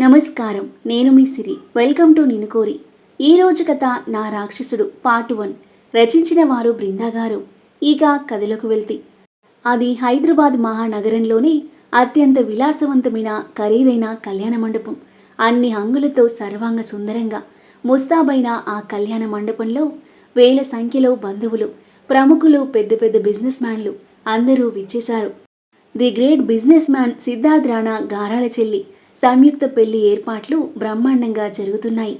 నమస్కారం. నేను మీ సిరి. Welcome to Ninukori. ఈ రోజు కథ నా రాక్షసుడు పార్ట్ వన్. రచించిన వారు బృందా గారు. ఇక కథలకు వెళ్తే. అది హైదరాబాద్ మహానగరంలోనే అత్యంత విలాసవంతమైన ఖరీదైన కళ్యాణ మండపం. అన్ని హంగులతో సర్వాంగ సుందరంగా ముస్తాబైన ఆ కళ్యాణ మండపంలో వేల సంఖ్యలో బంధువులు ప్రముఖులు పెద్ద పెద్ద బిజినెస్ మ్యాన్లు అందరూ విచ్చేశారు. The great business man Siddharth Rana గారాల చెల్లి సంయుక్త పెళ్ళి ఏర్పాట్లు బ్రహ్మాండంగా జరుగుతున్నాయి.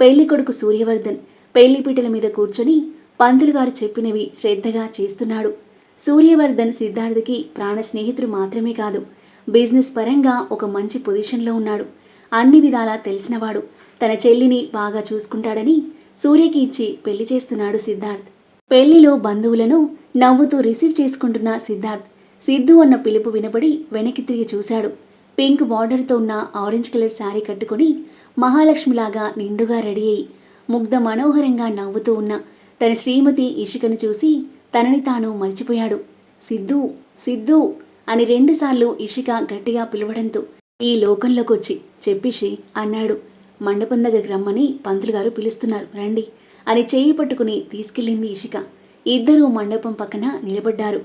పెళ్ళి కొడుకు సూర్యవర్ధన్ పెళ్ళిపీటల మీద కూర్చొని పంతులు గారు చెప్పినవి శ్రద్ధగా చేస్తున్నాడు. సూర్యవర్ధన్ సిద్ధార్థకి ప్రాణ స్నేహితుడు మాత్రమే కాదు బిజినెస్ పరంగా ఒక మంచి పొజిషన్లో ఉన్నాడు. అన్ని విధాలా తెలిసినవాడు. తన చెల్లిని బాగా చూసుకుంటాడని సూర్యకి ఇచ్చి పెళ్ళి చేస్తున్నాడు సిద్ధార్థ్. పెళ్ళిలో బంధువులను నవ్వుతూ రిసీవ్ చేసుకుంటున్న సిద్ధార్థ్ సిద్ధు అన్న పిలుపు వినబడి వెనక్కి తిరిగి చూశాడు. పింక్ బార్డర్తో ఉన్న ఆరెంజ్ కలర్ శారీ కట్టుకొని మహాలక్ష్మిలాగా నిండుగా రెడీ అయి ముగ్ధ మనోహరంగా నవ్వుతూ ఉన్న తన శ్రీమతి ఇషికను చూసి తనని తాను మర్చిపోయాడు. సిద్ధు సిద్ధు అని రెండుసార్లు ఇషిక గట్టిగా పిలవడంతో ఈ లోకంలోకొచ్చి చెప్పిషి అన్నాడు. మండపం దగ్గరికి రమ్మని పంతులు గారు పిలుస్తున్నారు. రండి అని చేయి పట్టుకుని తీసుకెళ్ళింది ఇషిక. ఇద్దరూ మండపం పక్కన నిలబడ్డారు.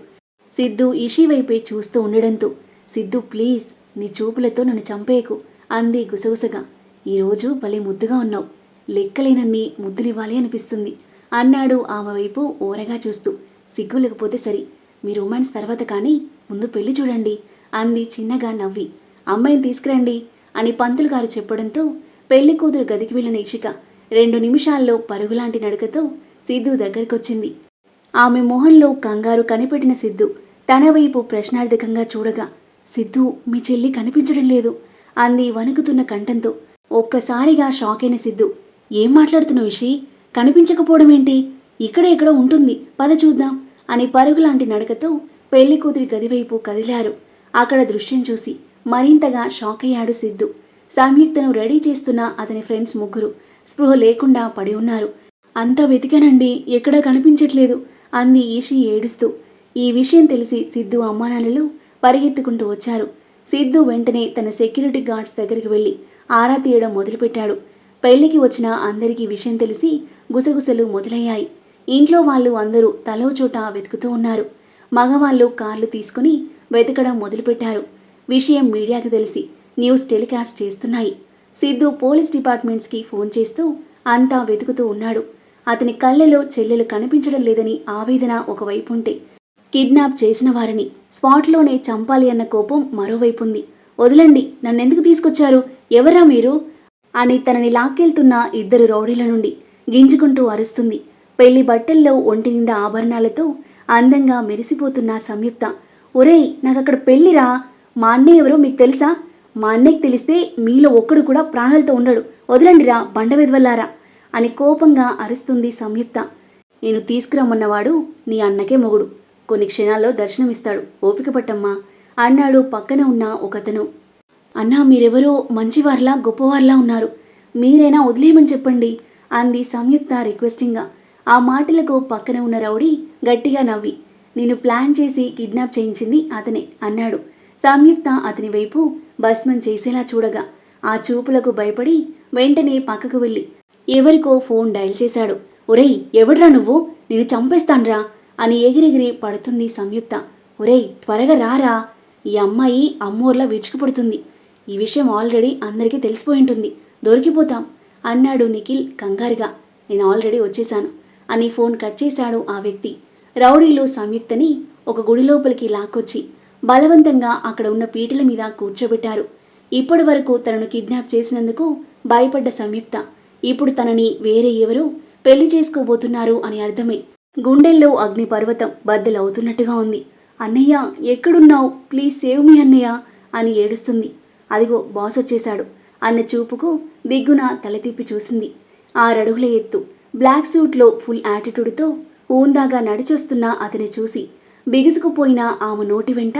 సిద్ధు ఇషి వైపే చూస్తూ ఉండడంతో సిద్ధు ప్లీజ్ నీ చూపులతో నన్ను చంపేయకు అంది గుసగుసగా. ఈరోజు భలే ముద్దుగా ఉన్నావు. లెక్కలేనన్ని ముద్దులివ్వాలి అనిపిస్తుంది అన్నాడు ఆమె వైపు ఓరగా చూస్తూ. సిగ్గు లేకపోతే సరి. మీ రొమాన్స్ తర్వాత కానీ ముందు పెళ్ళి చూడండి అంది చిన్నగా నవ్వి. అమ్మాయిని తీసుకురండి అని పంతులు గారు చెప్పడంతో పెళ్ళి కూతురు గదికి వెళ్ళిన ఇషిక రెండు నిమిషాల్లో పరుగులాంటి నడకతో సిద్ధు దగ్గరికొచ్చింది. ఆమె మొహంలో కంగారు కనిపెట్టిన సిద్ధు తన వైపు ప్రశ్నార్థకంగా చూడగా సిద్ధు మీ చెల్లి కనిపించడం లేదు అంది వణుకుతున్న కంఠంతో. ఒక్కసారిగా షాక్ అయిన సిద్ధు. ఏం మాట్లాడుతున్న విషి? కనిపించకపోవడం ఏంటి? ఇక్కడ ఉంటుంది. పద చూద్దాం అని పరుగులాంటి నడకతో పెళ్ళి కూతురి గదివైపు కదిలారు. అక్కడ దృశ్యం చూసి మరింతగా షాక్ అయ్యాడు సిద్ధు. సంయుక్తను రెడీ చేస్తున్న అతని ఫ్రెండ్స్ ముగ్గురు స్పృహ లేకుండా పడి ఉన్నారు. అంతా వెతికానండి ఎక్కడా కనిపించట్లేదు అంది ఈషి ఏడుస్తూ. ఈ విషయం తెలిసి సిద్ధు అమ్మానాన్నలు పరిగెత్తుకుంటూ వచ్చారు. సిద్ధు వెంటనే తన సెక్యూరిటీ గార్డ్స్ దగ్గరికి వెళ్ళి ఆరా తీయడం మొదలుపెట్టాడు. పెళ్ళికి వచ్చిన అందరికీ విషయం తెలిసి గుసగుసలు మొదలయ్యాయి. ఇంట్లో వాళ్ళు అందరూ తలో చోట వెతుకుతూ ఉన్నారు. మగవాళ్ళు కార్లు తీసుకుని వెతకడం మొదలుపెట్టారు. విషయం మీడియాకి తెలిసి న్యూస్ టెలికాస్ట్ చేస్తున్నాయి. సిద్ధు పోలీస్ డిపార్ట్మెంట్స్కి ఫోన్ చేస్తూ అంతా వెతుకుతూ ఉన్నాడు. అతని కళ్ళలో చెల్లెలు కనిపించడం లేదని ఆవేదన ఒకవైపు ఉంటే కిడ్నాప్ చేసిన వారిని. స్పాట్లోనే చంపాలి అన్న కోపం మరోవైపు ఉంది వదలండి నన్నెందుకు తీసుకొచ్చారు? ఎవరా మీరు? అని తనని లాక్కెళ్తున్న ఇద్దరు రౌడీల నుండి గింజుకుంటూ అరుస్తుంది. పెళ్ళి బట్టల్లో ఒంటి నిండా ఆభరణాలతో అందంగా మెరిసిపోతున్న సంయుక్త. ఒరేయ్ నాకక్కడ పెళ్ళిరా మా అన్నయ్య ఎవరో మీకు తెలుసా? మా అన్నయ్యకి తెలిస్తే మీలో ఒక్కడు కూడా ప్రాణాలతో ఉండడు. వదలండిరా బండ వెదవల్లారా? అని కోపంగా అరుస్తుంది సంయుక్త. నేను తీసుకురమ్మన్నవాడు నీ అన్నకే మొగుడు. కొన్ని క్షణాల్లో దర్శనమిస్తాడు. ఓపిక పట్టమ్మా. అన్నాడు పక్కన ఉన్న ఒకతను. అన్నా మీరెవరో? మంచివార్లా గొప్పవార్లా ఉన్నారు. మీరైనా వదిలేయమని చెప్పండి అంది సంయుక్త రిక్వెస్టింగ్గా ఆ మాటలకు పక్కన ఉన్న రౌడీ గట్టిగా నవ్వి. నేను ప్లాన్ చేసి కిడ్నాప్ చేయించింది అతనే అన్నాడు. సంయుక్త అతని వైపు భస్మం చేసేలా చూడగా. ఆ చూపులకు భయపడి వెంటనే పక్కకు వెళ్ళి. ఎవరికో ఫోన్ డయల్ చేశాడు. ఒరేయ్ ఎవడ్రా నువ్వు? నేను చంపేస్తాన్రా. అని ఎగిరెగిరి పడుతుంది సంయుక్త. ఒరేయ్ త్వరగా రారా. ఈ అమ్మాయి అమ్మోర్లా విరుచుకుపడుతుంది ఈ విషయం ఆల్రెడీ అందరికీ తెలిసిపోయి ఉంటుంది దొరికిపోతాం అన్నాడు నిఖిల్ కంగారుగా. నేను ఆల్రెడీ వచ్చేశాను అని ఫోన్ కట్ చేశాడు ఆ వ్యక్తి. రౌడీలు సంయుక్తని ఒక గుడి లోపలికి లాక్కొచ్చి బలవంతంగా అక్కడ ఉన్న పీటల మీద కూర్చోబెట్టారు. ఇప్పటి వరకు తనను కిడ్నాప్ చేసినందుకు భయపడ్డ సంయుక్త. ఇప్పుడు తనని వేరే ఎవరో పెళ్ళి చేసుకోబోతున్నారు అని అర్థమై. గుండెల్లో అగ్నిపర్వతం బద్దలవుతున్నట్టుగా ఉంది. అన్నయ్య ఎక్కడున్నావు? ప్లీజ్ సేవ్ మీ అన్నయ్య అని ఏడుస్తుంది. అదిగో బాస్ వచ్చేశాడు. అన్న చూపుకు దిగ్గున తల తిప్పి చూసింది. ఆరడుగుల ఎత్తు. బ్లాక్ సూట్లో ఫుల్ యాటిట్యూడ్తో ఊందాగా నడిచొస్తున్న అతని చూసి బిగుసుకుపోయిన ఆమె నోటి వెంట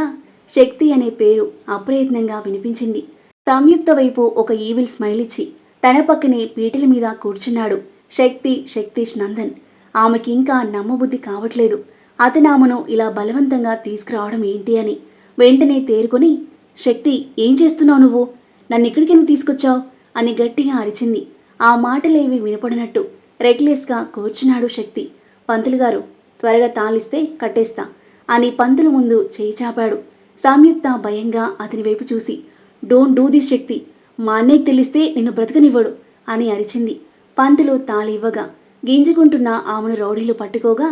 శక్తి అనే పేరు అప్రయత్నంగా వినిపించింది. సంయుక్త వైపు ఒక ఈవిల్ స్మైల్ ఇచ్చి తన పక్కనే పీటల మీద కూర్చున్నాడు శక్తి శక్తీష్ నందన్. ఆమెకి ఇంకా నమ్మబుద్ధి కావట్లేదు. అతను ఆమెను ఇలా బలవంతంగా తీసుకురావడం ఏంటి అని వెంటనే తేరుకొని శక్తి ఏం చేస్తున్నావు నువ్వు? నన్ను ఇక్కడికి తీసుకొచ్చావు? అని గట్టిగా అరిచింది. ఆ మాటలేవి వినపడినట్టు రెక్లెస్గా కూర్చున్నాడు శక్తి. పంతులు గారు త్వరగా తాళిస్తే కట్టేస్తా అని పంతులు ముందు చేయి చాపాడు. సంయుక్త భయంగా అతని వైపు చూసి డోంట్ డూ దిస్ శక్తి. మా అన్నయ్యకి తెలిస్తే నిన్ను బ్రతకనివ్వడు అని అరిచింది. పంతులు తాళి ఇవ్వగా గింజుకుంటున్న ఆమెను రౌడీలు పట్టుకోగా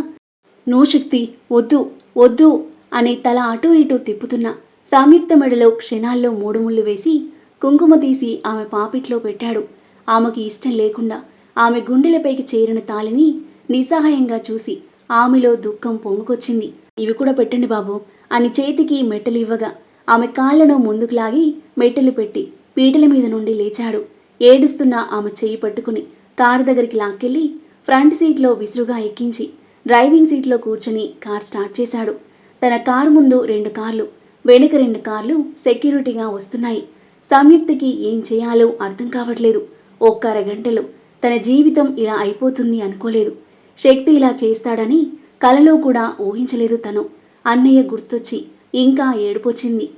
నో శక్తి వద్దు వద్దు అని తల అటూ ఇటూ తిప్పుతున్న సంయుక్త మెడలో క్షణాల్లో మూడు ముళ్ళు వేసి కుంకుమ తీసి ఆమె పాపిట్లో పెట్టాడు. ఆమెకి ఇష్టం లేకుండా ఆమె గుండెలపైకి చేరిన తాళిని నిస్సహాయంగా చూసి ఆమెలో దుఃఖం పొంగుకొచ్చింది. ఇవి కూడా పెట్టండి బాబు అని చేతికి మెట్టలు ఇవ్వగా ఆమె కాళ్ళను ముందుకు లాగి మెట్టెలు పెట్టి పీటల మీద నుండి లేచాడు. ఏడుస్తున్న ఆమె చేయి పట్టుకుని కారు దగ్గరికి లాక్కెళ్ళి ఫ్రంట్ సీట్లో విసురుగా ఎక్కించి డ్రైవింగ్ సీట్లో కూర్చొని కార్ స్టార్ట్ చేశాడు. తన కారు ముందు రెండు కార్లు వెనుక రెండు కార్లు సెక్యూరిటీగా వస్తున్నాయి. సంయుక్తకి ఏం చేయాలో అర్థం కావట్లేదు. ఒక్క అరగంటలో తన జీవితం ఇలా అయిపోతుంది అనుకోలేదు. శక్తి ఇలా చేస్తాడని కలలో కూడా ఊహించలేదు తను. అన్నయ్య గుర్తొచ్చి ఇంకా ఏడుపొచ్చింది.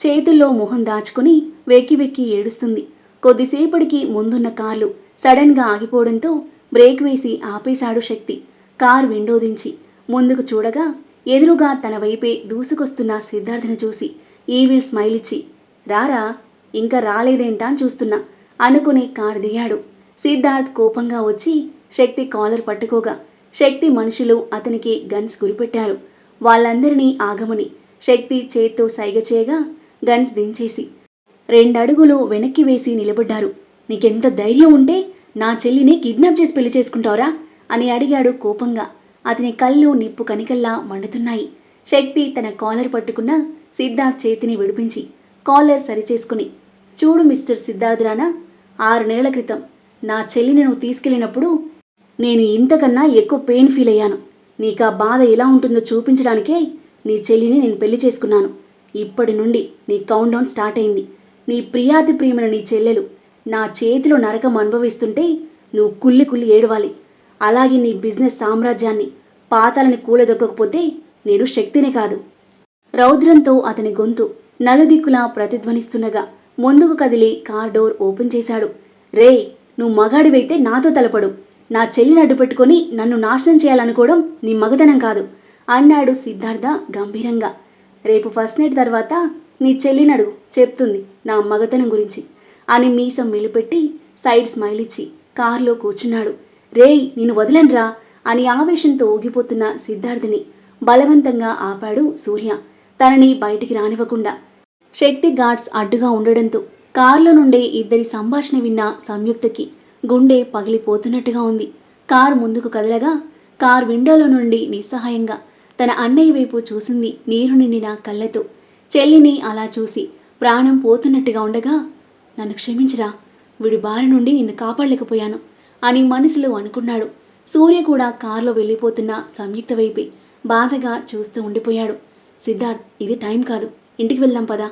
చేతుల్లో మొహం దాచుకుని వెక్కి వెక్కి ఏడుస్తుంది. కొద్దిసేపటికి ముందున్న కార్లు సడన్గా ఆగిపోవడంతో బ్రేక్ వేసి ఆపేశాడు శక్తి. కార్ విండో దించి ముందుకు చూడగా ఎదురుగా తన వైపే దూసుకొస్తున్న సిద్ధార్థని చూసి ఈవిల్ స్మైల్ ఇచ్చి రారా ఇంకా రాలేదేంటా అని చూస్తున్నా అనుకుని కారు దిగాడు. సిద్ధార్థ్ కోపంగా వచ్చి శక్తి కాలర్ పట్టుకోగా శక్తి మనుషులు అతనికి గన్స్ గురిపెట్టారు. వాళ్ళందరినీ ఆగమని శక్తి చేత్తో సైగ చేయగా గన్స్ దించేసి రెండడుగులు వెనక్కి వేసి నిలబడ్డారు. నీకెంత ధైర్యం ఉంటే నా చెల్లిని కిడ్నాప్ చేసి పెళ్ళి చేసుకుంటావురా? అని అడిగాడు కోపంగా. అతని కళ్ళు నిప్పు కనికల్లా మండుతున్నాయి. శక్తి తన కాలర్ పట్టుకున్న సిద్ధార్థ్ చేతిని విడిపించి కాలర్ సరిచేసుకుని చూడు మిస్టర్ సిద్ధార్థ్ రానా ఆరు నెలల క్రితం నా చెల్లిని నువ్వు తీసుకెళ్ళినప్పుడు నేను ఇంతకన్నా ఎక్కువ పెయిన్ ఫీల్ అయ్యాను. నీకు ఆ బాధ ఎలా ఉంటుందో చూపించడానికే నీ చెల్లిని నేను పెళ్ళి చేసుకున్నాను. ఇప్పటి నుండి నీ కౌంట్ డౌన్ స్టార్ట్ అయింది. నీ ప్రియాతి ప్రియమైన నీ చెల్లెలు నా చేతిలో నరకం అనుభవిస్తుంటే నువ్వు కుల్లి కుల్లి ఏడవాలి. అలాగే నీ బిజినెస్ సామ్రాజ్యాన్ని పాతాలని కూలదొక్కకపోతే నేను శక్తిని కాదు. రౌద్రంతో అతని గొంతు నలుదిక్కులా ప్రతిధ్వనిస్తుండగా ముందుకు కదిలి కార్ డోర్ ఓపెన్ చేశాడు. రేయ్ నువ్వు మగాడివైతే నాతో తలపడు. నా చెల్లిని అడ్డుపెట్టుకొని నన్ను నాశనం చేయాలనుకోవడం నీ మగతనం కాదు అన్నాడు సిద్ధార్థ గంభీరంగా. రేపు ఫస్ట్ నైట్ తర్వాత నీ చెల్లిని అడుగు చెప్తుంది నా మగతనం గురించి. అని మీసం మిలుపెట్టి సైడ్ స్మైల్ ఇచ్చి కారులో కూర్చున్నాడు. రేయ్ నిన్ను వదలనురా అని ఆవేశంతో ఊగిపోతున్న సిద్ధార్థిని బలవంతంగా ఆపాడు సూర్య. తనని బయటికి రానివ్వకుండా శక్తి గార్డ్స్ అడ్డుగా ఉండడంతో కారులో నుండే ఇద్దరి సంభాషణ విన్న సంయుక్తకి గుండె పగిలిపోతున్నట్టుగా ఉంది. కారు ముందుకు కదలగా కార్ విండోలో నుండి నిస్సహాయంగా తన అన్నయ్య వైపు చూసింది నీరు నిండిన కళ్ళతో. చెల్లిని అలా చూసి ప్రాణం పోతున్నట్టుగా ఉండగా నన్ను క్షమించరా. వీడి బారి నుండి నిన్ను కాపాడలేకపోయాను అని మనసులో అనుకున్నాడు. సూర్య కూడా కారులో వెళ్ళిపోతున్న సంయుక్త వైపే బాధగా చూస్తూ ఉండిపోయాడు. సిద్ధార్థ్ ఇది టైం కాదు. ఇంటికి వెళ్దాం పదా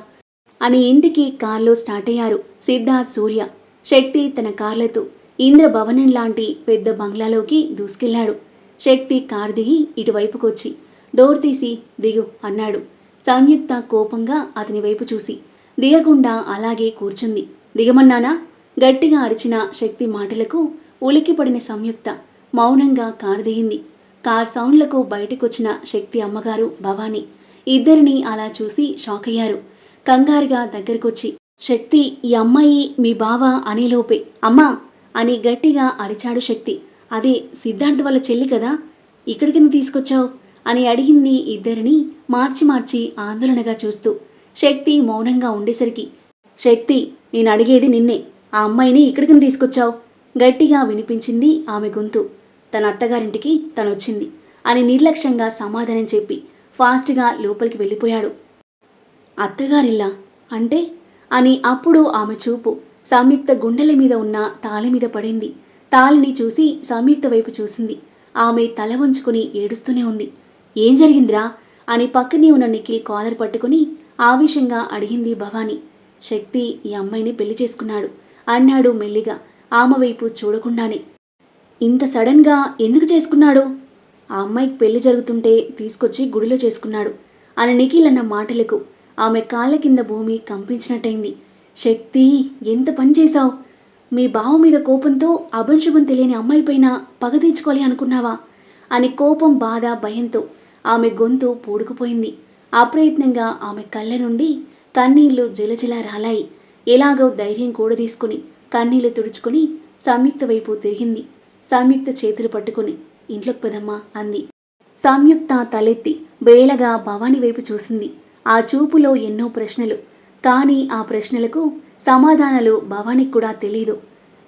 అని ఇంటికి కార్లో స్టార్ట్ అయ్యారు సిద్ధార్థ్ సూర్య. శక్తి తన కార్లతో ఇంద్రభవనం లాంటి పెద్ద బంగ్లాలోకి దూసుకెళ్ళాడు. శక్తి కార్ దిగి ఇటువైపుకొచ్చి డోర్ తీసి దిగు అన్నాడు. సంయుక్త కోపంగా అతని వైపు చూసి దిగకుండా అలాగే కూర్చుంది. దిగమన్నానా? గట్టిగా అరిచిన శక్తి మాటలకు ఉలిక్కిపడిన సంయుక్త మౌనంగా కారు దిగింది. కార్ సౌండ్లకు బయటకొచ్చిన శక్తి అమ్మగారు భవానీ ఇద్దరిని అలా చూసి షాక్ అయ్యారు కంగారుగా దగ్గరకొచ్చి శక్తి ఈ అమ్మాయి మీ బావ అనేలోపే. అమ్మా! అని గట్టిగా అరిచాడు శక్తి. అదే సిద్ధార్థ్ వాళ్ళ చెల్లి కదా. ఇక్కడికి తీసుకొచ్చావు? అని అడిగింది ఇద్దరిని మార్చి మార్చి ఆందోళనగా చూస్తూ. శక్తి మౌనంగా ఉండేసరికి శక్తి నేను అడిగేది నిన్నే. ఆ అమ్మాయిని ఇక్కడికి తీసుకొచ్చావు. గట్టిగా వినిపించింది ఆమె గొంతు. తన అత్తగారింటికి తనొచ్చింది అని నిర్లక్ష్యంగా సమాధానం చెప్పి ఫాస్ట్గా లోపలికి వెళ్ళిపోయాడు. అత్తగారిల్లా? అంటే? అని అప్పుడు ఆమె చూపు సంయుక్త గుండెల మీద ఉన్న తాళి మీద పడింది. తాళిని చూసి సంయుక్త వైపు చూసింది. ఆమె తల వంచుకుని ఏడుస్తూనే ఉంది. ఏం జరిగిందిరా? అని పక్కనే ఉన్న నిఖిల్ కాలర్ పట్టుకుని ఆవేశంగా అడిగింది భవానీ. శక్తి ఈ అమ్మాయిని పెళ్ళి చేసుకున్నాడు. అన్నాడు మెల్లిగా. ఆమె వైపు చూడకుండానే. ఇంత సడన్గా ఎందుకు చేసుకున్నాడు? ఆ అమ్మాయికి పెళ్ళి జరుగుతుంటే తీసుకొచ్చి గుడిలో చేసుకున్నాడు అని నిఖిల్ అన్న మాటలకు ఆమె కాళ్ళ కింద భూమి కంపించినట్టయింది. శక్తి ఎంత పని చేశావు? మీ బావ మీద కోపంతో అభంశుభం తెలియని అమ్మాయి పైన పగ తీర్చుకోవాలి అనుకున్నావా? అని కోపం బాధ భయంతో ఆమె గొంతు పూడుకుపోయింది. అప్రయత్నంగా ఆమె కళ్ళ నుండి కన్నీళ్ళు జలజల రాలాయి. ఎలాగో ధైర్యం కూడదీసుకుని కన్నీళ్ళు తుడుచుకుని సంయుక్త వైపు తిరిగింది. సంయుక్త చేతులు పట్టుకుని ఇంట్లోకి పదమ్మా అంది. సంయుక్త తలెత్తి బేలగా భవాని వైపు చూసింది. ఆ చూపులో ఎన్నో ప్రశ్నలు. కానీ ఆ ప్రశ్నలకు సమాధానాలు భవానికి కూడా తెలీదు.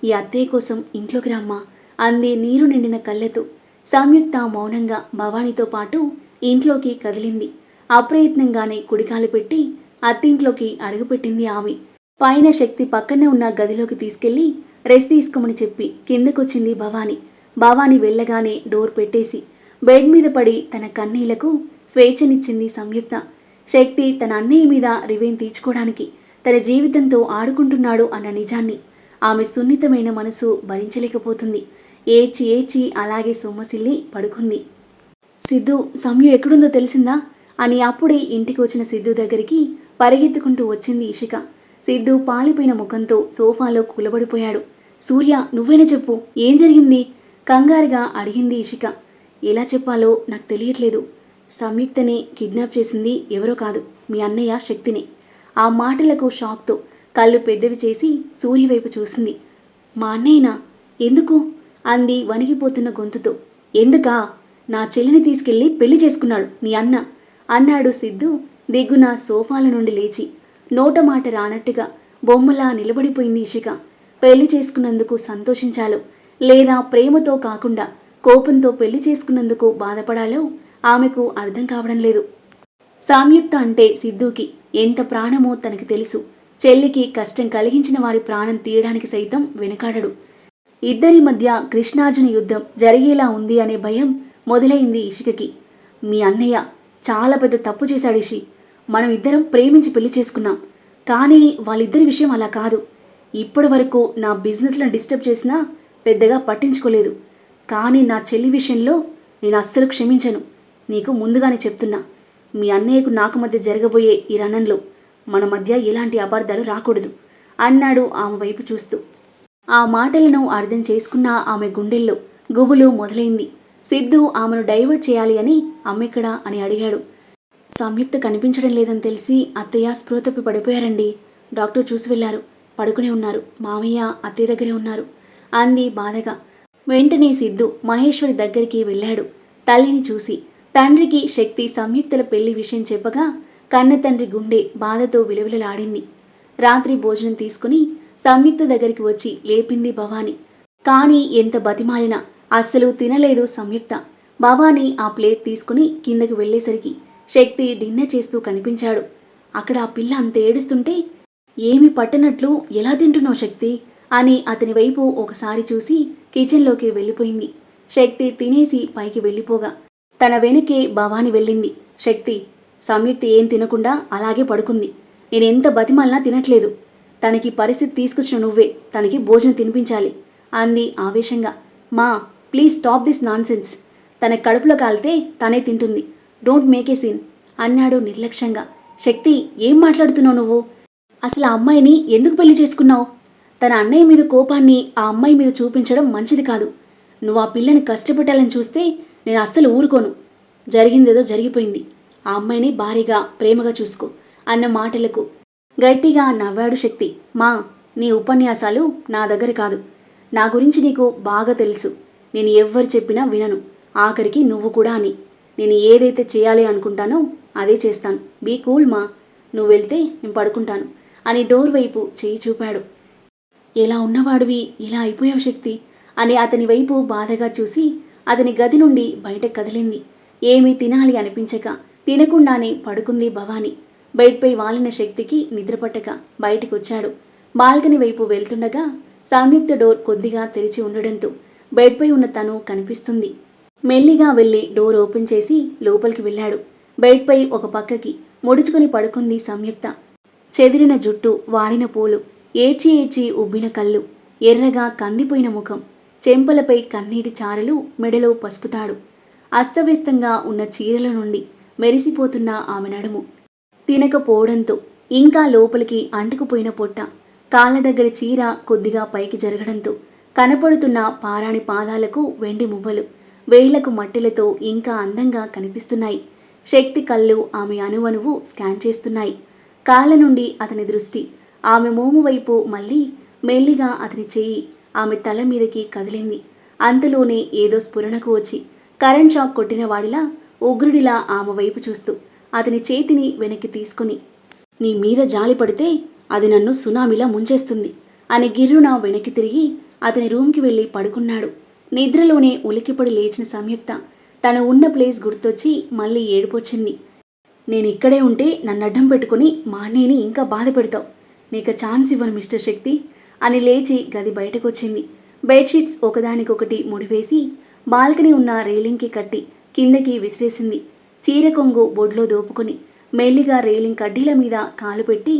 ఈ అత్తయ్య కోసం ఇంట్లోకి రమ్మా అంది నీరు నిండిన కళ్ళతో. సంయుక్త మౌనంగా భవానీతో పాటు ఇంట్లోకి కదిలింది. అప్రయత్నంగానే కుడికాలు పెట్టి అత్తింట్లోకి అడుగుపెట్టింది ఆమె. పైన శక్తి పక్కనే ఉన్న గదిలోకి తీసుకెళ్ళి రెస్ట్ తీసుకోమని చెప్పి కిందకొచ్చింది భవాని. భవాని వెళ్ళగానే డోర్ పెట్టేసి బెడ్ మీద పడి తన కన్నీళ్ళకు స్వేచ్ఛనిచ్చింది సంయుక్త. శక్తి తన అన్నయ్య మీద రివెన్ తీర్చుకోవడానికి తన జీవితంతో ఆడుకుంటున్నాడు అన్న నిజాన్ని ఆమె సున్నితమైన మనసు భరించలేకపోతుంది. ఏడ్చి ఏడ్చి అలాగే సొమ్మసిల్లి పడుకుంది. సిద్ధు సంయు ఎక్కడుందో తెలిసిందా? అని అప్పుడే ఇంటికి వచ్చిన సిద్ధు దగ్గరికి పరిగెత్తుకుంటూ వచ్చింది ఇషిక. సిద్ధు పాలిపోయిన ముఖంతో సోఫాలో కూలబడిపోయాడు. సూర్య నువ్వైనా చెప్పు ఏం జరిగింది? కంగారుగా అడిగింది ఇషిక. ఎలా చెప్పాలో నాకు తెలియట్లేదు. సంయుక్తని కిడ్నాప్ చేసింది ఎవరో కాదు మీ అన్నయ్య శక్తిని. ఆ మాటలకు షాక్తో కళ్ళు పెద్దవి చేసి సూర్య వైపు చూసింది. మా అన్నయ్యనా? ఎందుకు? అంది వణిగిపోతున్న గొంతుతో. ఎందుకా? నా చెల్లిని తీసుకెళ్ళి పెళ్ళి చేసుకున్నాడు నీ అన్న. అన్నాడు సిద్ధు దిగున సోఫాల నుండి లేచి. నోట మాట రానట్టుగా బొమ్మలా నిలబడిపోయింది ఇషిక. పెళ్ళి చేసుకున్నందుకు సంతోషించాలో లేదా ప్రేమతో కాకుండా కోపంతో పెళ్ళి చేసుకున్నందుకు బాధపడాలో ఆమెకు అర్థం కావడం లేదు. సాంయుక్త అంటే సిద్ధుకి ఎంత ప్రాణమో తనకి తెలుసు. చెల్లికి కష్టం కలిగించిన వారి ప్రాణం తీయడానికి సైతం వెనుకాడడు. ఇద్దరి మధ్య కృష్ణార్జున యుద్ధం జరిగేలా ఉంది అనే భయం మొదలైంది ఇషికకి. మీ అన్నయ్య చాలా పెద్ద తప్పు చేశాడు ఇషి మనం ఇద్దరం ప్రేమించి పెళ్ళి చేసుకున్నాం. కానీ వాళ్ళిద్దరి విషయం అలా కాదు. ఇప్పటి వరకు నా బిజినెస్లను డిస్టర్బ్ చేసినా పెద్దగా పట్టించుకోలేదు. కానీ నా చెల్లి విషయంలో నేను అస్సలు క్షమించను. నీకు ముందుగానే చెప్తున్నా. మీ అన్నయ్యకు నాకు మధ్య జరగబోయే ఈ రణంలో మన మధ్య ఎలాంటి అపార్థాలు రాకూడదు అన్నాడు ఆమె వైపు చూస్తూ. ఆ మాటలను అర్థం చేసుకున్న ఆమె గుండెల్లో గుబులు మొదలైంది. సిద్ధు ఆమెను డైవర్ట్ చేయాలి అని అమ్మెక్కడా అని అడిగాడు. సంయుక్త కనిపించడం లేదని తెలిసి అత్తయ్య స్పృహ తప్పి పడిపోయారండి. డాక్టర్ చూసి వెళ్ళారు. పడుకునే ఉన్నారు. మామయ్య అత్తయ్య దగ్గరే ఉన్నారు. అంది బాధగా. వెంటనే సిద్ధు మహేశ్వరి దగ్గరికి వెళ్ళాడు. తల్లిని చూసి తండ్రికి శక్తి సంయుక్తల పెళ్ళి విషయం చెప్పగా కన్న తండ్రి గుండె బాధతో విలువలలాడింది. రాత్రి భోజనం తీసుకుని సంయుక్త దగ్గరికి వచ్చి లేపింది భవాని. కానీ ఎంత బతిమాలినా అస్సలు తినలేదు సంయుక్త. బాబాని ఆ ప్లేట్ తీసుకుని కిందకి వెళ్ళేసరికి శక్తి డిన్నర్ చేస్తూ కనిపించాడు. అక్కడ ఆ పిల్ల అంత ఏడుస్తుంటే ఏమి పట్టనట్లు? ఎలా తింటున్నావు శక్తి? అని అతని వైపు ఒకసారి చూసి కిచెన్లోకి వెళ్ళిపోయింది. శక్తి తినేసి పైకి వెళ్ళిపోగా తన వెనుకే భవాని వెళ్ళింది. శక్తి సంయుక్త ఏం తినకుండా అలాగే పడుకుంది. నేనెంత బతిమాలినా తినట్లేదు. తనకి పరిస్థితి తీసుకొచ్చిన నువ్వే. తనకి భోజనం తినిపించాలి అంది ఆవేశంగా. మా ప్లీజ్ స్టాప్ దిస్ నాన్సెన్స్ తన కడుపులో కాలితే తనే తింటుంది. డోంట్ మేక్ ఏ సీన్ అన్నాడు నిర్లక్ష్యంగా. శక్తి ఏం మాట్లాడుతున్నావు నువ్వు? అసలు ఆ అమ్మాయిని ఎందుకు పెళ్ళి చేసుకున్నావు? తన అన్నయ్య మీద కోపాన్ని ఆ అమ్మాయి మీద చూపించడం మంచిది కాదు. నువ్వు ఆ పిల్లని కష్టపెట్టాలని చూస్తే నేను అస్సలు ఊరుకోను. జరిగిందేదో జరిగిపోయింది. ఆ అమ్మాయిని భారీగా ప్రేమగా చూసుకో అన్న మాటలకు గట్టిగా నవ్వాడు శక్తి. మా నీ ఉపన్యాసాలు నా దగ్గర కాదు. నా గురించి నీకు బాగా తెలుసు. నేను ఎవ్వరు చెప్పినా వినను. ఆఖరికి నువ్వు కూడా అని. నేను ఏదైతే చేయాలి అనుకుంటానో అదే చేస్తాను. బీ కూల్ మా. నువ్వు వెళ్తే నేను పడుకుంటాను అని డోర్ వైపు చేయి చూపాడు. ఎలా ఉన్నవాడివి? ఇలా అయిపోయావు శక్తి? అని అతని వైపు బాధగా చూసి అతని గది నుండి బయట కదిలింది. ఏమీ తినాలి అనిపించక తినకుండానే పడుకుంది భవాని. బెడ్పై వాలిన శక్తికి నిద్రపట్టక బయటకొచ్చాడు. బాల్కనీ వైపు వెళ్తుండగా సంయుక్త డోర్ కొద్దిగా తెరిచి ఉండడంతో బెడ్పై ఉన్న తను కనిపిస్తుంది. మెల్లిగా వెళ్ళి డోర్ ఓపెన్ చేసి లోపలికి వెళ్ళాడు. బెడ్పై ఒక పక్కకి ముడుచుకుని పడుకుంది సంయుక్త. చెదిరిన జుట్టు వాడిన పూలు ఏడ్చి ఏడ్చి ఉబ్బిన కళ్ళు ఎర్రగా కందిపోయిన ముఖం చెంపలపై కన్నీటి చారలు మెడలో పసుపుతాడు. అస్తవ్యస్తంగా ఉన్న చీరల నుండి మెరిసిపోతున్న ఆమె నడుము తినకపోవడంతో ఇంకా లోపలికి అంటుకుపోయిన పొట్ట కాళ్ళ దగ్గర చీర కొద్దిగా పైకి జరగడంతో కనపడుతున్న పారాణి పాదాలకు వెండి మువ్వలు. వేళ్ళకు మట్టెలతో ఇంకా అందంగా కనిపిస్తున్నాయి. శక్తి కళ్ళు ఆమె అణువణువు స్కాన్ చేస్తున్నాయి. కాళ్ళ నుండి అతని దృష్టి. ఆమె మోము వైపు మళ్ళీ మెల్లిగా అతని చేయి ఆమె తల మీదకి కదిలింది. అంతలోనే ఏదో స్ఫురణకు వచ్చి కరెంట్ షాక్ కొట్టిన వాడిలా ఉగ్రుడిలా ఆమె వైపు చూస్తూ అతని చేతిని వెనక్కి తీసుకుని నీ మీద జాలి పడితే అది నన్ను సునామీలా ముంచేస్తుంది అని గిర్రున వెనక్కి తిరిగి అతని రూమ్కి వెళ్ళి పడుకున్నాడు. నిద్రలోనే ఉలికిపడి లేచిన సంయుక్త తను ఉన్న ప్లేస్ గుర్తొచ్చి మళ్ళీ ఏడుపొచ్చింది. నేను ఇక్కడే ఉంటే నన్ను అడ్డం పెట్టుకుని మా అన్నయ్యని ఇంకా బాధ పెడతావు. నీకు ఛాన్స్ ఇవ్వను మిస్టర్ శక్తి అని లేచి గది బయటకు వచ్చింది బెడ్షీట్స్ ఒకదానికొకటి ముడివేసి బాల్కనీ ఉన్న రైలింగ్కి కట్టి కిందకి విసిరేసింది. చీర కొంగు బొడ్లో దోపుకొని మెల్లిగా రైలింగ్ కడ్డీల మీద కాలు పెట్టి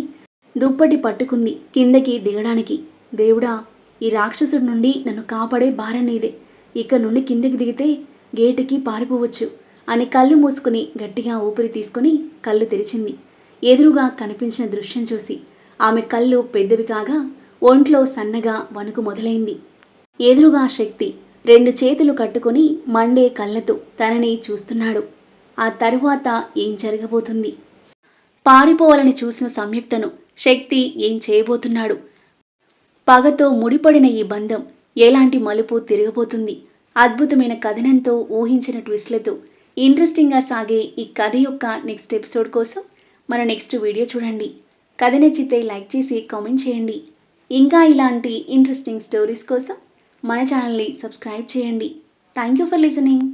దుప్పటి పట్టుకుంది కిందకి దిగడానికి. దేవుడా ఈ రాక్షసుడి నుండి నన్ను కాపాడే భారం నీదే ఇక నుండి కిందకి దిగితే గేటుకి పారిపోవచ్చు అని కళ్ళు మూసుకుని గట్టిగా ఊపిరి తీసుకుని కళ్ళు తెరిచింది. ఎదురుగా కనిపించిన దృశ్యం చూసి ఆమె కళ్ళు పెద్దవి కాగా ఒంట్లో సన్నగా వణుకు మొదలైంది. ఎదురుగా శక్తి రెండు చేతులు కట్టుకొని మండే కళ్ళతో తనని చూస్తున్నాడు. ఆ తరువాత ఏం జరగబోతుంది? పారిపోవాలని చూసిన సంయుక్తను శక్తి ఏం చేయబోతున్నాడు? పగతో ముడిపడిన ఈ బంధం ఎలాంటి మలుపు తిరగబోతుంది? అద్భుతమైన కథనంతో ఊహించిన ట్విస్ట్లతో ఇంట్రెస్టింగ్గా సాగే ఈ కథ యొక్క నెక్స్ట్ ఎపిసోడ్ కోసం మన నెక్స్ట్ వీడియో చూడండి. కథ నచ్చితే లైక్ చేసి కామెంట్ చేయండి. ఇంకా ఇలాంటి ఇంట్రెస్టింగ్ స్టోరీస్ కోసం మన ఛానల్ని సబ్స్క్రైబ్ చేయండి. Thank you for listening